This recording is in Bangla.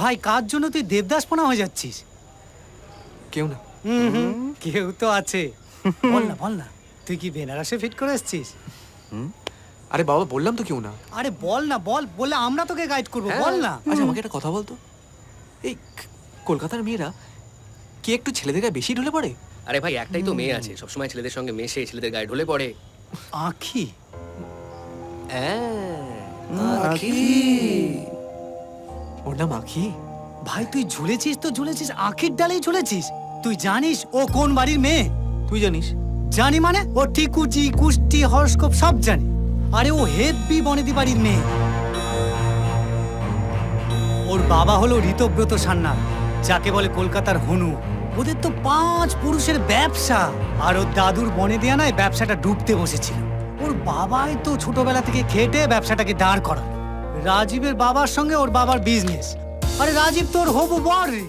ভাই কার জন্য তুই দেবদাসপনা হয়ে যাচ্ছিস? কেউ না। হুম হুম, কেউ তো আছে। বল না বল না। তুই কি বেনারসে ফিট করে এসছিস আরে বাবা বললাম তো কেউ না। আরে বল না বল বলে আমরা তোকে গাইড করব বল না। আচ্ছা আমাকে একটা কথা বলতো? এই কলকাতার মেয়েরা কি একটু ছেলেদের গায়ে বেশি ঢলে পড়ে? আরে ভাই একটাই তো মেয়ে আছে। সবসময় ছেলেদের সঙ্গে মেশে ছেলেদের গায়ে ঢলে পড়ে। আখি? ওর নাম আখি ভাই তুই ঝুলেছিস তো ঝুলেছিস। আখির ডালেই ঝুলেছিস। তুই জানিস ও কোন বাড়ির মেয়ে? তুই জানিস। জানি মানে? ও টিকুচি কুষ্টি হরস্কোপ সব জানে। আরে ও হেব্বি বনেদি বাড়ির মেয়ে। ওর বাবা হলো ঋতব্রত সান্যাল যাকে বলে কলকাতার হনু। ওদের তো পাঁচ পুরুষের ব্যবসা। আর ওর দাদুর বনে দেয়ানায় ব্যবসাটা ডুবতে বসেছিল। ওর বাবাই তো ছোটবেলা থেকে খেটে ব্যবসাটাকে দাঁড় করা রাজীবের বাবার সঙ্গে ওর বাবার বিজনেস আরে রাজীব তোর হবু বর রে।